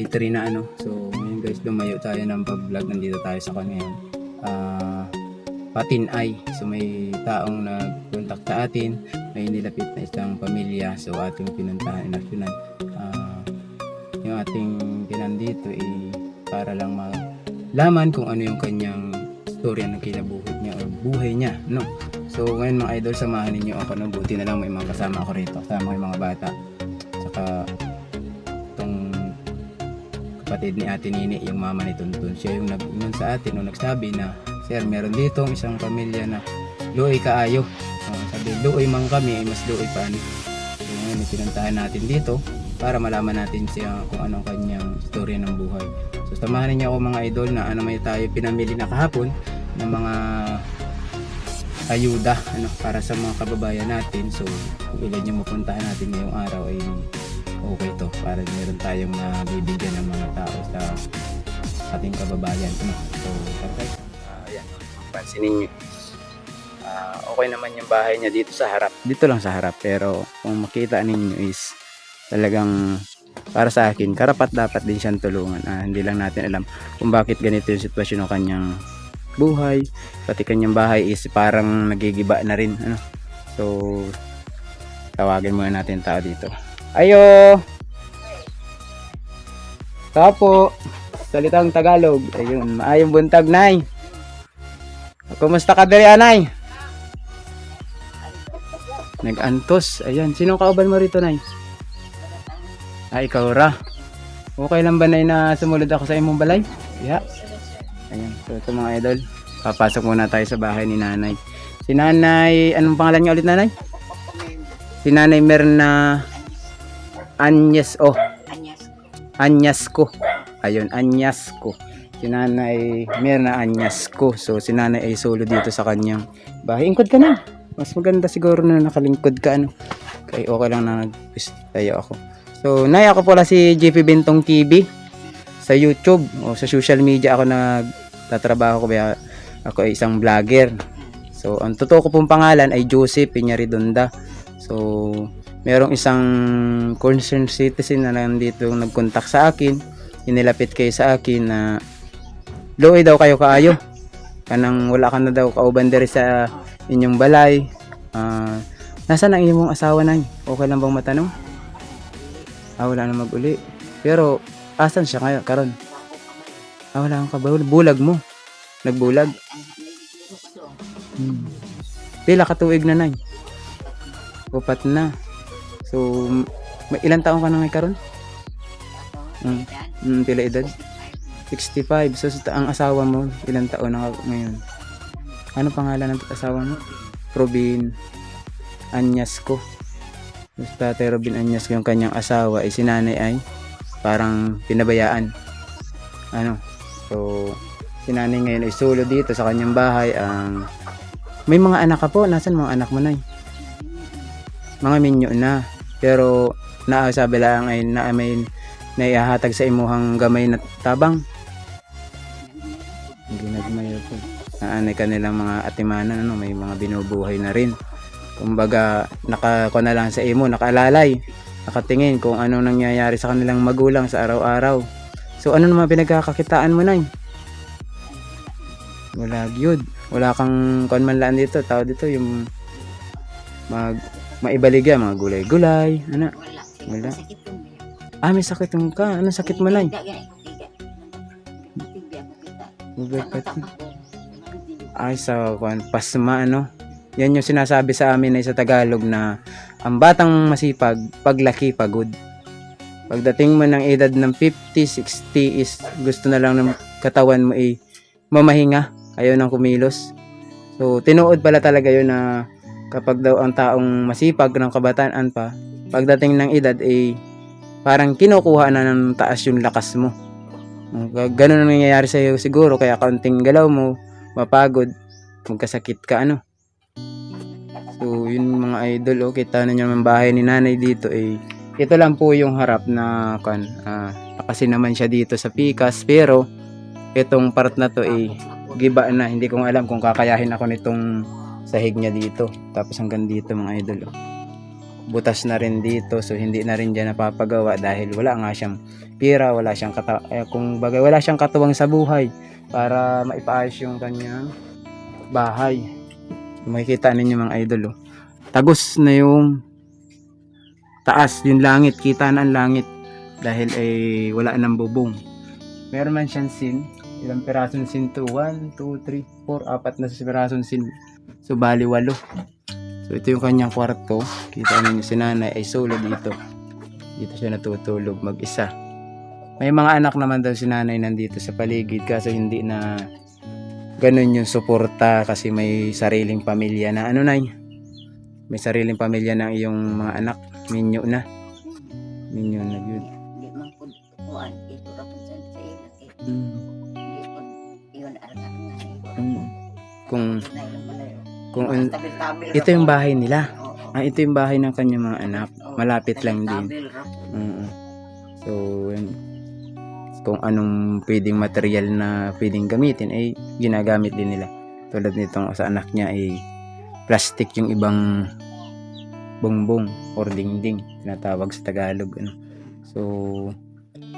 July 3 na ano. So, ngayon guys, lumayo tayo ng pag-vlog. Nandito tayo sa kanya ngayon. Ah, Patinay. So, may taong nag-contact sa atin. May nilapit na isang pamilya. So, ating pinuntahan nasyonal. Ah, yung ating pinandito eh, para lang malaman kung ano yung kanyang storya ng kinabuhi niya or buhay niya, no? So, ngayon mga idol, samahan ninyo ako, no? Buti na lang may mga kasama ako rito. Kasama ko yung mga bata. Saka, kapatid ni Ate Nini, yung mama ni Tuntun. Siya yung nag sa atin, no, nagsabi na, Sir, meron dito isang pamilya na luoy kaayo. Uh, sabi, luoy man kami, ay mas luoy pa. So, ngayon, pinuntahan natin dito para malaman natin siya kung anong kanyang istorya ng buhay. So, samahan niyo ako mga idol na ano may tayo pinamili na kahapon ng mga ayuda ano para sa mga kababayan natin. So, kung ilan yung mapuntahan natin ngayong araw ay okay to para meron tayong mabibigyan ng mga tao sa ating kababayan. So, perfect. Uh, ayan, pansin ninyo. Ah, okay naman yung bahay niya dito sa harap. Dito lang sa harap. Pero kung makita ninyo is talagang para sa akin, karapat dapat din siyang tulungan. Ah, hindi lang natin alam kung bakit ganito yung sitwasyon ng kanyang buhay. Pati kanyang bahay is parang nagigiba na rin. Ano? So, tawagin muna natin tao dito. Ayo! Tapo! Salitang Tagalog. Ayun, maayong buntag, Nay. Kumusta ka diri, Anay? Nag-antos. Ayan, sinong kauban mo rito, Nay? Ah, ikaw ra. Okay lang ba, Nay, na sumulod ako sa imong balay? Yeah. Ayan, so ito mga idol. Papasok muna tayo sa bahay ni Nanay. Si Nanay, anong pangalan niya ulit, Nanay? Si Nanay Merna Anyes, oh, Anyas. Anyasco. Ayun, Anyasco. Si Nanay Mirna Anyasco. So, si Nanay ay solo dito sa kanyang bahay. Ingkod ka na. Mas maganda siguro na nakalingkod ka, ano. Kaya okay lang na nag-tayo ako. So, Nay, ako pala si JP Bentong TV sa YouTube o sa social media ako nagtatrabaho ko kaya ako ay isang vlogger. So, ang totoo ko pong pangalan ay Joseph Piñaridonda. So, merong isang concerned citizen na nandito nag-contact sa akin. Inilapit kayo sa akin na Loy daw kayo kaayo. Kanang wala ka na daw kauban diri sa inyong balay. Ah, nasaan ang inyong asawa na? Okay lang bang matanong? Ah, wala na mag-uli. Pero, asan siya ngayon, karon? Ah, wala kang kabaw. Bulag mo. Nagbulag. Hmm. Pila ka tuig na, Nay? Upat na. So, may ilang taon ka na ngayon karon? Hmm. Hmm, pila edad? 65. So, ang asawa mo, ilang taon na ngayon? Ano pangalan ng asawa mo? Robin Anyasco. Yung tatay Robin Anyasco, yung kanyang asawa, ay si nanay ay parang pinabayaan. Ano? So, si nanay ngayon ay solo dito sa kanyang bahay. Ang may mga anak ka po. Nasaan mga anak mo na? Mga minyo na. Pero, naasabi lang ay na may naihahatag sa imuhang gamay na tabang. Hindi nagmayo po. Naanay kanilang mga atimanan, ano, may mga binubuhay na rin. Kumbaga, naka, ko na lang sa imo, nakaalalay. Nakatingin kung ano nangyayari sa kanilang magulang sa araw-araw. So, ano naman pinagkakakitaan mo na Wala gyud. Wala kang kon man dito, tao dito yung mag maibaligya mga gulay-gulay, ano? Wala. Ah, may sakit mo ka. Anong sakit mo na? Tiga, gani, tiga. Tiga, kita. Bakit? Sakit Ay, sa kwan, pasma, ano? Yan yung sinasabi sa amin ay sa Tagalog na ang batang masipag, paglaki, pagod. Pagdating mo ng edad ng 50, 60 is gusto na lang ng katawan mo ay mamahinga, ayaw nang kumilos. So, tinuod pala talaga yun na kapag daw ang taong masipag ng kabataan pa, pagdating ng edad eh parang kinukuha na ng taas yung lakas mo. Ganun ang nangyayari sa iyo siguro kaya kaunting galaw mo, mapagod, magkasakit ka ano. So yun mga idol, oh, kita na naman bahay ni nanay dito eh. Ito lang po yung harap na kan ah, kasi naman siya dito sa Pikas pero itong part na to eh giba na hindi ko alam kung kakayahin ako nitong sahig niya dito. Tapos hanggang dito mga idol oh. butas na rin dito so hindi na rin dyan napapagawa dahil wala nga siyang pira wala siyang kata eh, kung bagay wala siyang katuwang sa buhay para maipaayos yung kanyang bahay. Makikita ninyo mga idol oh. tagos na yung taas yung langit kita na ang langit dahil ay wala nang bubong. Meron man siyang sin ilang pirasong sin? To 1, 2, 3, 4 apat na pirasong sin so bali walo. So ito yung kanyang kwarto. Kita ninyo si nanay ay solo dito dito siya natutulog mag isa may mga anak naman daw si nanay nandito sa paligid kaso hindi na ganun yung suporta kasi may sariling pamilya na ano nay? May sariling pamilya na iyong mga anak. Minyo na. Minyo na yun. Di man po ito sa kay Mm. po yun. Mm. kung kung un- ito yung bahay nila ah ito yung bahay ng kanyang mga anak malapit lang din Oo. So, yun. kung anong pwedeng material na pwedeng gamitin ay ginagamit din nila. Tulad nitong sa anak niya ay plastic yung ibang bongbong or dingding tinatawag sa Tagalog ano. So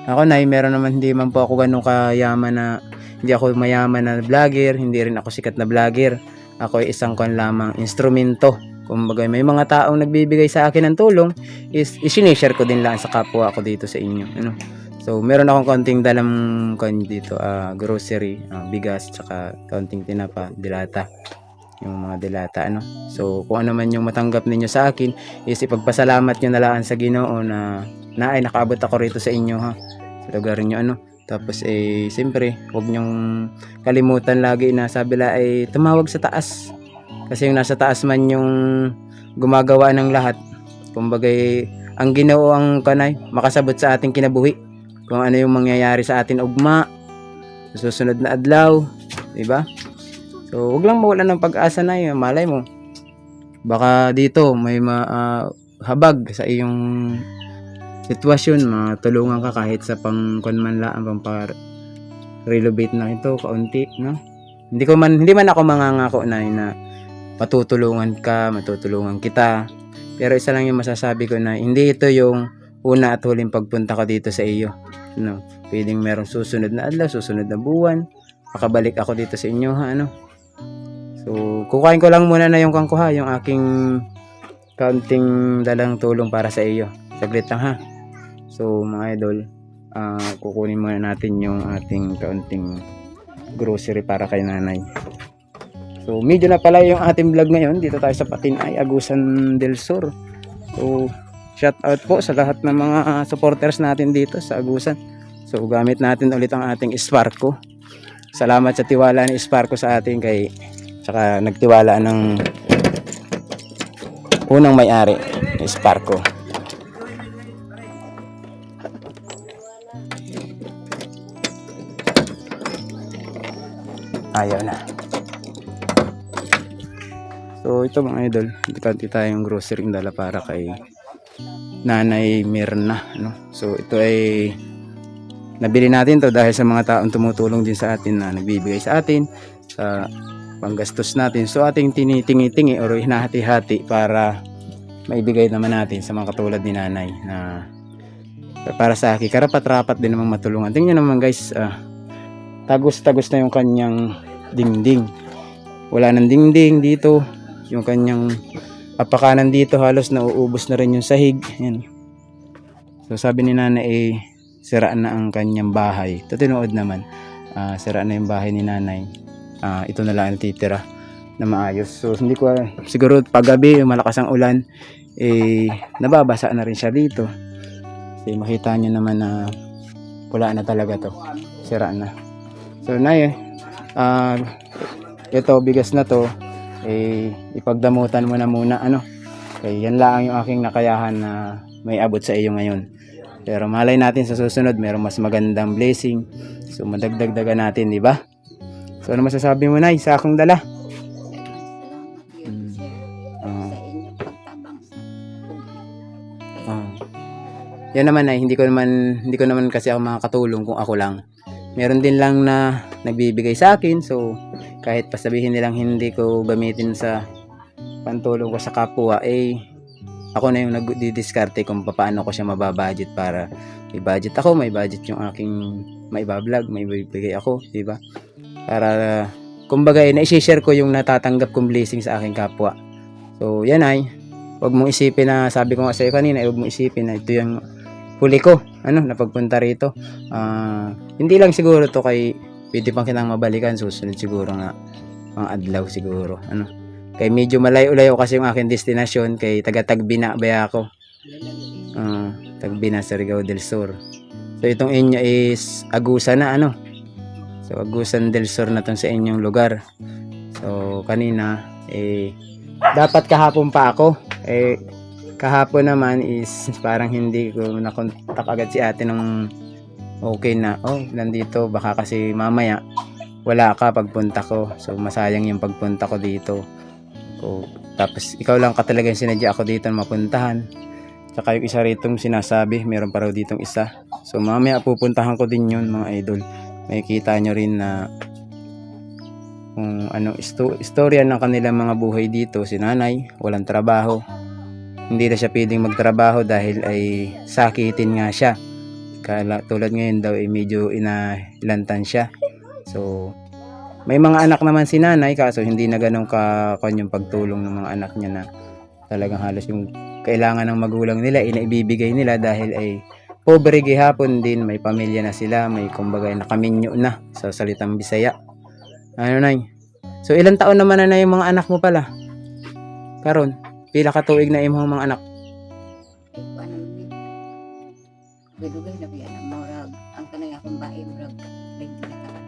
ako na meron naman hindi man po ako ganun kayaman na hindi ako mayaman na vlogger, hindi rin ako sikat na vlogger. Ako ay isang kon lamang instrumento. Kumbaga may mga taong nagbibigay sa akin ng tulong is isinishare ko din lang sa kapwa ko dito sa inyo ano. So meron akong konting dalang kon dito ah, grocery ah, bigas tsaka konting tinapa dilata. Yung mga dilata ano. So kung ano man yung matanggap ninyo sa akin is ipagpasalamat nyo na lang sa ginoo na na ay nakaabot ako rito sa inyo ha. Sa lugar nyo ano tapos eh siyempre huwag nyong kalimutan lagi na sabi la ay tumawag sa taas. Kasi yung nasa taas man yung gumagawa ng lahat. Kumbaga eh, ang ginoo ang kanay makasabot sa ating kinabuhi. Kung ano yung mangyayari sa atin ugma sa susunod na adlaw di ba so wag lang mawala ng pag-asa na yun malay mo. Baka dito may ma, ah, habag sa iyong sitwasyon matulungan ka kahit sa pang man lang pang par relocate na ito kaunti no hindi ko man hindi man ako mangangako na na matutulungan ka matutulungan kita pero isa lang yung masasabi ko na hindi ito yung una at huling pagpunta ko dito sa iyo. No, pwedeng merong susunod na adlaw, susunod na buwan, makabalik ako dito sa inyo ha ano. So, kukain ko lang muna na yung kangkuha, yung aking kaunting dalang tulong para sa iyo. Saglit lang ha. So, mga idol, ah, kukunin muna natin yung ating kaunting grocery para kay nanay. So, medyo na pala yung ating vlog ngayon. Dito tayo sa Patinay, Agusan del Sur. So, shout out po sa lahat ng mga supporters natin dito sa Agusan. So, gamit natin ulit ang ating Sparko. Salamat sa tiwala ni Sparko sa atin kay tsaka nagtiwala ng unang may-ari Sparko. Ayaw na. So ito mga idol, kanti tayong grocery dala para kay Nanay Mirna. No? So ito ay nabili natin to dahil sa mga taong tumutulong din sa atin na nagbibigay sa atin sa panggastos natin. So ating tinitingi-tingi or hinahati-hati para maibigay naman natin sa mga katulad ni Nanay na para sa akin, karapat-rapat din namang matulungan. Tingnan naman guys, ah, tagos-tagos na yung kanyang dingding. Wala nang dingding dito. Yung kanyang apakanan dito halos nauubos na rin yung sahig. Yan. So sabi ni nanay eh, siraan na ang kanyang bahay. Ito tinuod naman. Ah, siraan na yung bahay ni nanay. Ah, ito na lang ang titira na maayos. So hindi ko siguro paggabi malakas ang ulan eh nababasa na rin siya dito. Kasi makita niyo naman na wala na talaga to. Siraan na. So na ah ito bigas na to eh ipagdamutan mo na muna ano Okay, yan lang yung aking nakayahan na may abot sa iyo ngayon. Pero malay natin sa susunod, mayroong mas magandang blessing. So, madagdagdagan natin, di ba? So, ano masasabi mo, Nay, sa akong dala? Mm. sa publiko. Oo. Yan naman ay hindi ko naman hindi ko naman kasi ako makakatulong kung ako lang. Meron din lang na nagbibigay sa akin so kahit pasabihin nilang hindi ko gamitin sa pantulong ko sa kapwa eh ako na yung nagdidiskarte kung paano ko siya mababudget para may budget ako, may budget yung aking may vlog, may bibigay ako, di ba? Para kumbaga eh, na-share ko yung natatanggap kong blessing sa aking kapwa. So, yan ay Huwag mong isipin na, sabi ko nga sa iyo kanina, huwag mong isipin na ito yung huli ko, ano, napagpunta rito. Ah, hindi lang siguro to kay, pwede pang kitang mabalikan, susunod siguro nga, mga adlaw siguro, ano. Kay medyo malayo-layo kasi yung aking destinasyon, kay taga-Tagbina, baya ako. Ah, Tagbina, Surigao del Sur. So, itong inyo is Agusan na, ano. So, Agusan del Sur na tong sa inyong lugar. So, kanina, eh, dapat kahapon pa ako. Eh, kahapon naman is parang hindi ko nakontak agad si ate nung okay na. Oh, nandito. Baka kasi mamaya wala ka pagpunta ko. So, masayang yung pagpunta ko dito. So, tapos, ikaw lang ka talaga yung sinadya ako dito na mapuntahan. Tsaka yung isa rito sinasabi, meron pa raw ditong isa. So, mamaya pupuntahan ko din yun, mga idol. May kita nyo rin na kung ano isto, istorya ng kanilang mga buhay dito si nanay walang trabaho hindi na siya pwedeng magtrabaho dahil ay sakitin nga siya Kala, tulad ngayon daw ay medyo inailantan siya so may mga anak naman si nanay kaso hindi na ganun ka yung pagtulong ng mga anak niya na talagang halos yung kailangan ng magulang nila inaibibigay nila dahil ay pobre gihapon din may pamilya na sila may kumbaga nakaminyo na sa salitang Bisaya ano nay? So ilang taon naman na, na yung mga anak mo pala? Karon, pila ka tuig na imong mga anak? Ni? Dugay na biya ang murag ang kanang akong bae murag 20 na karon.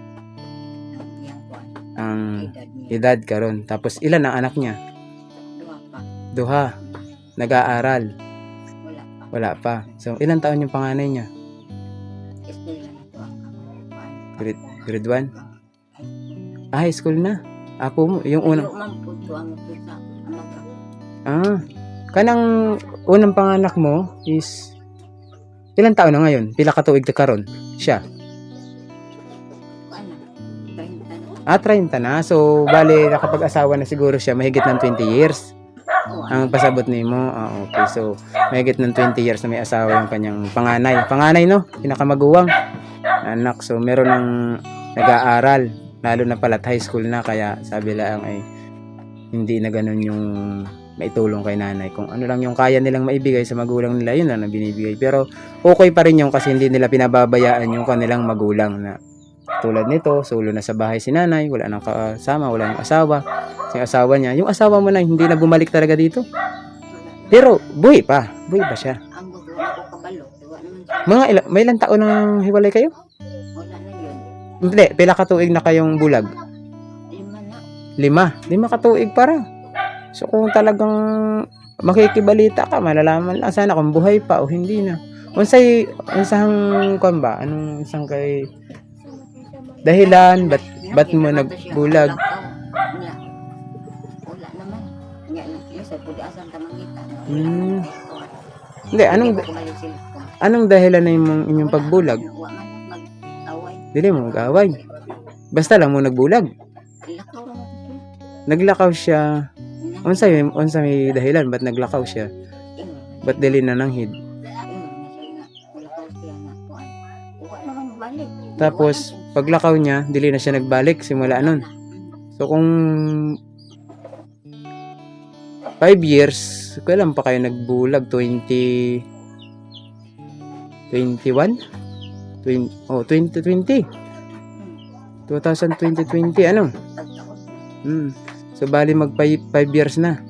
Ang iyang kuan. Ang Edad karon. Tapos ilan ang anak niya? Duha. Duha. Nag-aaral. Wala pa. So ilang taon yung panganay niya? Ang. Grade, grade 1? Ah, high school na. Apo mo, yung unang. Ayaw man po to ang pusa. Amaga. Ah, kanang unang panganak mo is ilang taon na ngayon? Pila ka tuig na karon? Siya. Kuan na. 30 na. Ah, 30 na. So, bali, nakapag-asawa na siguro siya, mahigit ng 20 years. Ang pasabot ni mo. Ah, okay. So, mahigit ng 20 years na may asawa yung kanyang panganay. Panganay, no? Pinakamaguwang anak. So, meron ng nag-aaral. Lalo na pala high school na. Kaya sabi lang ay hindi na ganun yung maitulong kay nanay. Kung ano lang yung kaya nilang maibigay sa magulang nila, yun lang ang binibigay. Pero okay pa rin yung kasi hindi nila pinababayaan yung kanilang magulang na tulad nito, solo na sa bahay si nanay, wala nang kasama, wala nang asawa. Yung asawa niya, yung asawa mo na hindi na bumalik talaga dito. Pero buhay pa, buhay pa siya. Mga ila, may ilang taon nang hiwalay kayo? Wala na yun. Hindi, pila katuig na kayong bulag? Lima na. Lima. Lima katuig para. So kung talagang makikibalita ka, malalaman lang sana kung buhay pa o hindi na. Unsay unsang kon ba? Anong isang kay dahilan ba't ba't mo nagbulag? Wala naman. Niya, niya sa pudi asang tamangita. Hmm. Hindi, anong anong dahilan na yung inyong pagbulag? Dili mo mag-away. Basta lang mo nagbulag. Naglakaw siya. Unsa may unsa may dahilan ba't naglakaw siya? Ba't dili na nanghid? Ingon na siya nga. Lakaw siya nga. Kuan. Wala naman balik. Tapos paglakaw niya, dili na siya nagbalik simula nun. So kung 5 years, kailan pa kayo nagbulag? 20 21? 20, oh, 2020. 2020, 20, ano? Hmm. So, bali mag 5 years na.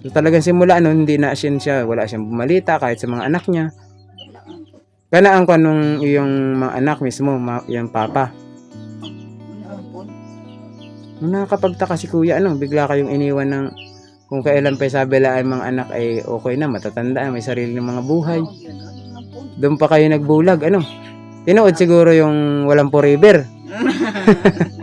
So, talagang simula nun, hindi na siya, siya, wala siyang bumalita kahit sa mga anak niya. Kana ang kanong yung mga anak mismo, yung papa. Nung nakakapagtaka si kuya, ano, bigla kayong iniwan ng kung kailan pa sabi la ang mga anak ay okay na, matatanda, may sarili ng mga buhay. Doon pa kayo nagbulag, ano? Tinood siguro yung walang forever.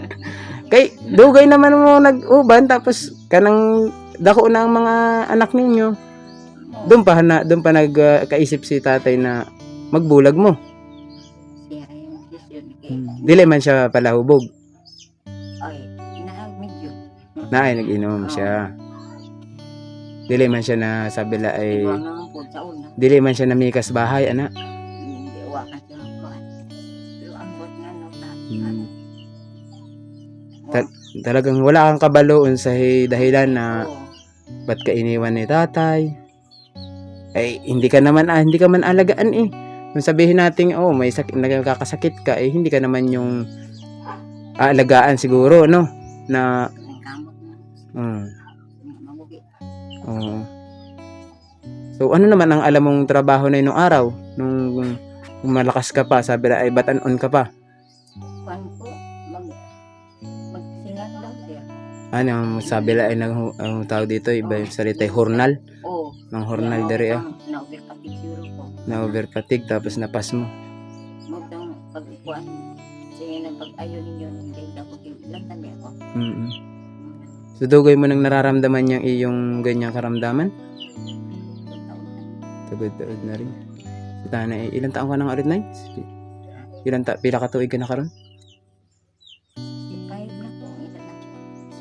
Kay, dugay naman mo nag-uban, tapos kanang dako na ang mga anak ninyo. Oo. Doon pa, na, doon pa nagkaisip si tatay na magbulag mo. Hmm. Dili man siya palahubog. ay, inaag medyo. Na ay nag-inom siya. Dili man siya na sabi la ay dili man siya namikas bahay ana. Ta- Talagang wala kang kabaloon sa hi- dahilan na oo. ba't ka iniwan ni tatay. Ay hindi ka naman ah, hindi ka man alagaan eh. Kung sabihin natin, oh, may sak- nagkakasakit ka, eh, hindi ka naman yung aalagaan siguro, no? Na, Nagkamot na. mm, Mabugi. Oo. So, ano naman ang alam mong trabaho na nung araw? Nung, nung malakas ka pa, sabi na, ay, ba't on ka pa? Magsingan lang siya. Ano, sabi na, ay, nang, ang tawag dito, iba yung salita, hornal. Oo. Ng hornal dari, ah. Na-over ka picture ko. Na overfatigue, tapos napas mo. Magdang pagkuhan. Sige ng pag-ayo ninyo, hindi ako ilang tabi ako. mm So, dugay mo nang nararamdaman yung iyong ganyang karamdaman? Tugod-tugod na rin. Si Tana, eh, ilang taong ka nang arit na Ilang ta, pila ka tuig ka na karon?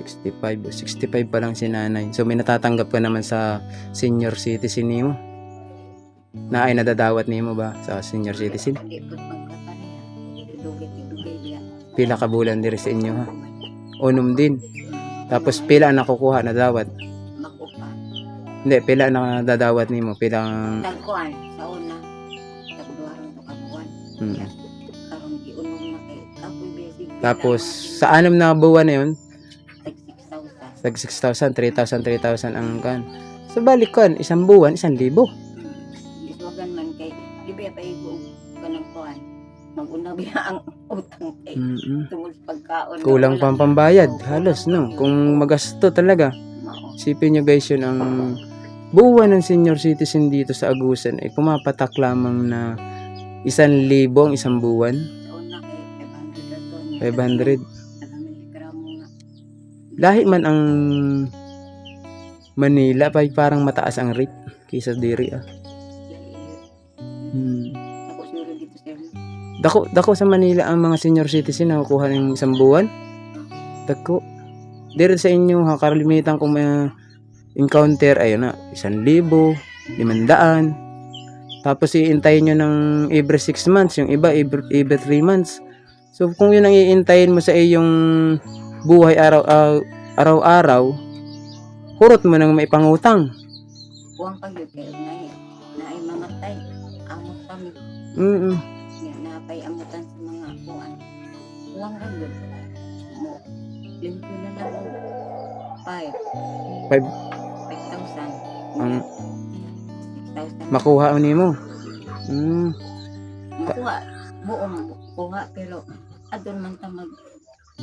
65 o 65 pa lang si nanay. So may natatanggap ka naman sa senior citizen ni mo. Na ay nadadawat ni mo ba sa senior citizen? Pila ka bulan diri sa inyo ha. Unom din. Tapos pila na kukuha na dawat. Hindi, pila na dadawat ni mo. Pila ang... Tagkuhan, sa una. Tagduharang takabuhan. Hmm. Tapos, sa anim na buwan na yun, Tag 6,000. tag 6,000, 3,000, 3,000 ang kan. So balik kan, isang buwan, isang libo. Iswagan man kay Libi pa ibo kanang kuhan. Mag-una biya ang utang kay Mm-mm. tungod sa pagkaon. Kulang pang pambayad, halos no. Kung magasto talaga. Mao. Isipin nyo guys yun ang buwan ng senior citizen dito sa Agusan ay pumapatak lamang na isang libo ang isang buwan. Sa una kay 500 Lahi man ang Manila pa parang mataas ang rate kaysa diri ah. Hmm. Dako, dako sa Manila ang mga senior citizen na kukuha ng isang buwan. Dako. Dito sa inyo ha, karalimitan kung may encounter, ayun na, isang libo, limandaan. Tapos iintayin nyo ng every 6 months, yung iba every, every 3 months. So kung yun ang iintayin mo sa iyong buhay araw, ah, araw-araw, hurot mo nang may pangutang. Buwang pag yun kayo na na ay mamatay. Amot kami. Mm Nga napay amutan sa mga kuan. Buwang ra yun. Mo. Limpyo na lang mo. Five. Five. 5,000. Ang 6,000. makuha ni mo. Mm. Makuha. Buong kuha pero adon man ta mag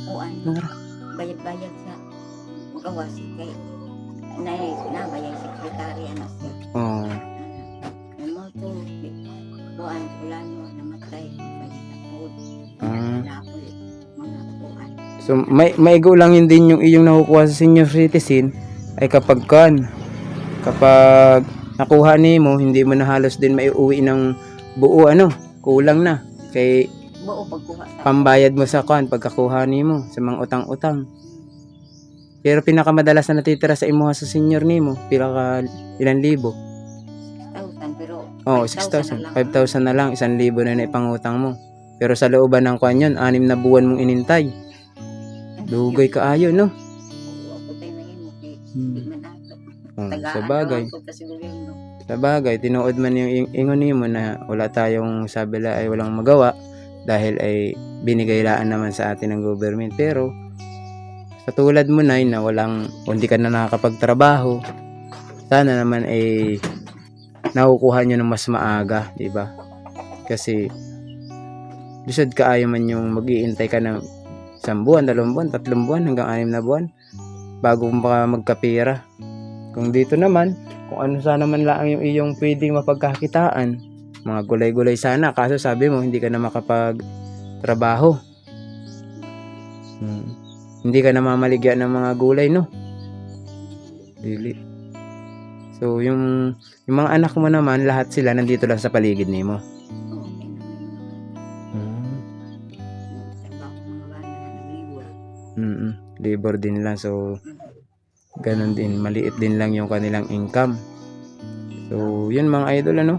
kuan. Nara. Bayad-bayad sa gawas kay na na bayad sekretary ano siya. Oh. Ano to? Kuan fulano namatay. Bayad ako. Ah. Napol. Mga kuan. So may maigo lang yun din yung iyong nakukuha sa senior citizen ay kapag kan kapag nakuha ni mo hindi mo na halos din maiuwi ng buo ano kulang na kay Buo pagkuha pambayad mo sa kan pagkakuha ni mo sa mga utang-utang pero pinakamadalas na natitira sa imuha sa senior nimo pila ka ilan libo 6,000 pero oh 5,000 na lang. 6,000 5,000 na lang 1,000 na na ipangutang mo pero sa looban ng kwan yun anim na buwan mong inintay dugay no na yun. Okay. Hmm. Oh, sa bagay. Sa bagay, tinuod man yung ing- ingon mo na wala tayong sabi la ay walang magawa dahil ay binigay laan naman sa atin ng government. Pero, sa tulad mo na na walang, o hindi ka na nakakapagtrabaho, sana naman ay nakukuha nyo ng mas maaga, di ba? Kasi, lisod ka ayaw man yung mag-iintay ka ng isang buwan, dalawang buwan, tatlong buwan, hanggang anim na buwan bago pa magkapira. Kung dito naman, kung ano sana man lang yung iyong pwedeng mapagkakitaan, mga gulay-gulay sana, kaso sabi mo, hindi ka na makapag-trabaho. Hmm. Hindi ka na mamaligya ng mga gulay, no? Dili. So, yung, yung mga anak mo naman, lahat sila nandito lang sa paligid nimo. Hmm. trabaho nagliwal. Mm Labor din lang. So, ganun din. Maliit din lang yung kanilang income. So, yun mga idol, ano?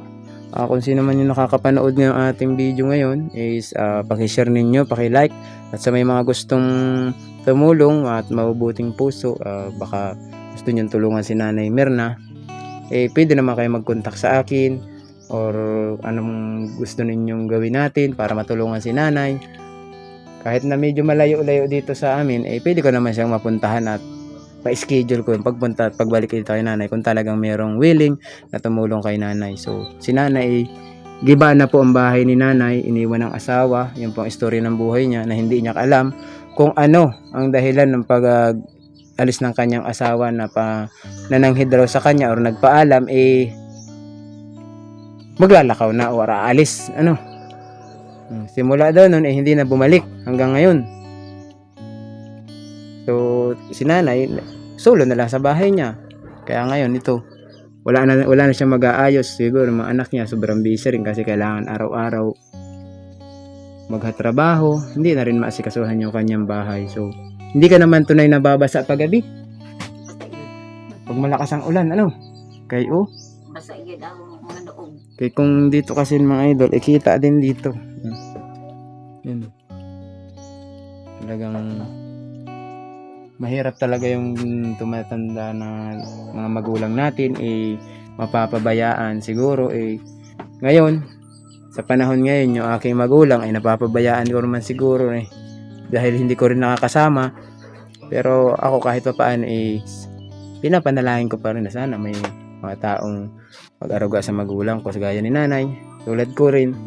Ah, kung sino man yung nakakapanood ng ating video ngayon is ah, pakishare ninyo, pakilike. At sa may mga gustong tumulong at mabubuting puso, ah, baka gusto nyo tulungan si Nanay Mirna, eh pwede naman kayo mag-contact sa akin or anong gusto ninyong gawin natin para matulungan si Nanay kahit na medyo malayo-layo dito sa amin, eh pwede ko naman siyang mapuntahan at pa-schedule ko yung pagpunta at pagbalik dito kay nanay kung talagang merong willing na tumulong kay nanay. So, si nanay, giba na po ang bahay ni nanay, iniwan ng asawa, yun po ang istorya ng buhay niya na hindi niya alam kung ano ang dahilan ng pag alis ng kanyang asawa na pa nananghid sa kanya or nagpaalam eh maglalakaw na o aalis ano Hmm, Simula daw nun eh hindi na bumalik hanggang ngayon. So si nanay solo na lang sa bahay niya. Kaya ngayon ito wala na wala na siya mag-aayos siguro mga anak niya sobrang busy rin kasi kailangan araw-araw maghatrabaho, hindi na rin maasikasuhan yung kanyang bahay. So hindi ka naman tunay nababasa paggabi Basta yun. pag malakas ang ulan ano. Kay oh, Basta yun ako mga noong. Kaya kung dito kasi mga idol, ikita din dito. Mahirap talaga yung tumatanda na mga magulang natin eh mapapabayaan siguro eh. Ngayon sa panahon ngayon yung aking magulang ay napapabayaan ko naman siguro eh dahil hindi ko rin nakakasama. Pero ako kahit pa paano eh pinapanalangin ko pa rin na sana may mga taong pag-aruga sa magulang ko gaya ni nanay tulad ko rin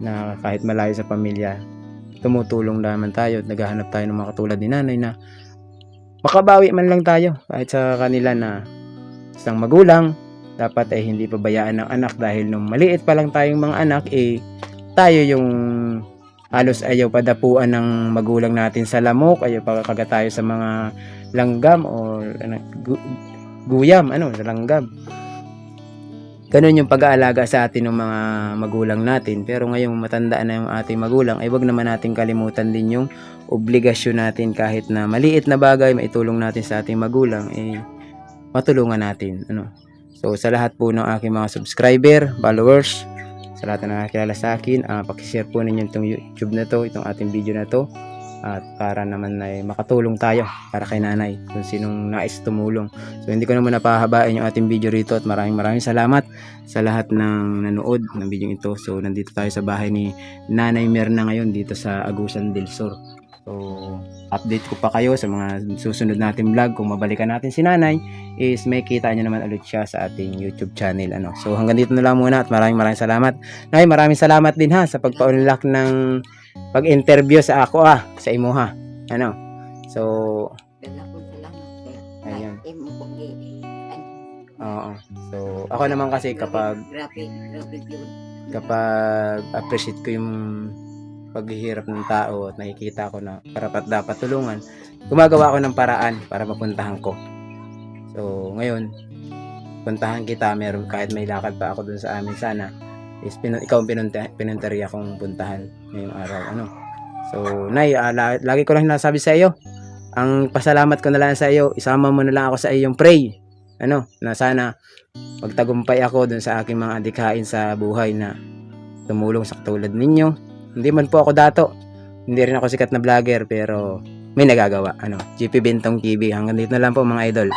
na kahit malayo sa pamilya tumutulong naman tayo at naghahanap tayo ng mga katulad ni nanay na makabawi man lang tayo kahit sa kanila na isang magulang. Dapat ay hindi pabayaan ng anak dahil nung maliit pa lang tayong mga anak eh tayo yung halos ayaw padapuan ng magulang natin sa lamok. Ayaw pagkaga tayo sa mga langgam o ano, gu- guyam ano langgam Ganun yung pag-aalaga sa atin ng mga magulang natin. Pero ngayong matanda na yung ating magulang, ay wag naman natin kalimutan din yung obligasyon natin kahit na maliit na bagay maitulong natin sa ating magulang, eh matulungan natin. Ano? So sa lahat po ng aking mga subscriber, followers, sa lahat na nakakilala sa akin, ah pakishare po ninyo itong YouTube na to, itong ating video na to. At para naman ay makatulong tayo para kay nanay kung sinong nais tumulong. So hindi ko naman napahabain yung ating video rito at maraming maraming salamat sa lahat ng nanood ng video ito. So nandito tayo sa bahay ni Nanay Mirna ngayon dito sa Agusan del Sur. So update ko pa kayo sa mga susunod natin vlog kung mabalikan natin si Nanay is may kita nyo naman ulit siya sa ating YouTube channel ano. So hanggang dito na lang muna at maraming maraming salamat. Nay, maraming salamat din ha sa pagpa-unlock ng pag-interview sa ako ah, sa imo ha. Ano? So, Dala ko salamat. Ayun. Ay, mo kong gi- ano, oo. So, ako naman kasi kapag Grabe, grabe yun. kapag appreciate ko yung paghihirap ng tao at nakikita ko na karapat dapat tulungan, gumagawa ako ng paraan para mapuntahan ko. So, ngayon, puntahan kita, meron kahit may lakad pa ako dun sa amin sana, is pinu- ikaw ang pinunta, pinuntarya kong puntahan ngayong araw. Ano? So, Nay, ah, la- lagi ko lang nasabi sa iyo, ang pasalamat ko na lang sa iyo, isama mo na lang ako sa iyong pray. Ano, na sana magtagumpay ako dun sa aking mga adikain sa buhay na tumulong sa katulad ninyo. Hindi man po ako dato. Hindi rin ako sikat na vlogger pero may nagagawa. Ano, GP Bentong TV. Hanggang dito na lang po mga idol.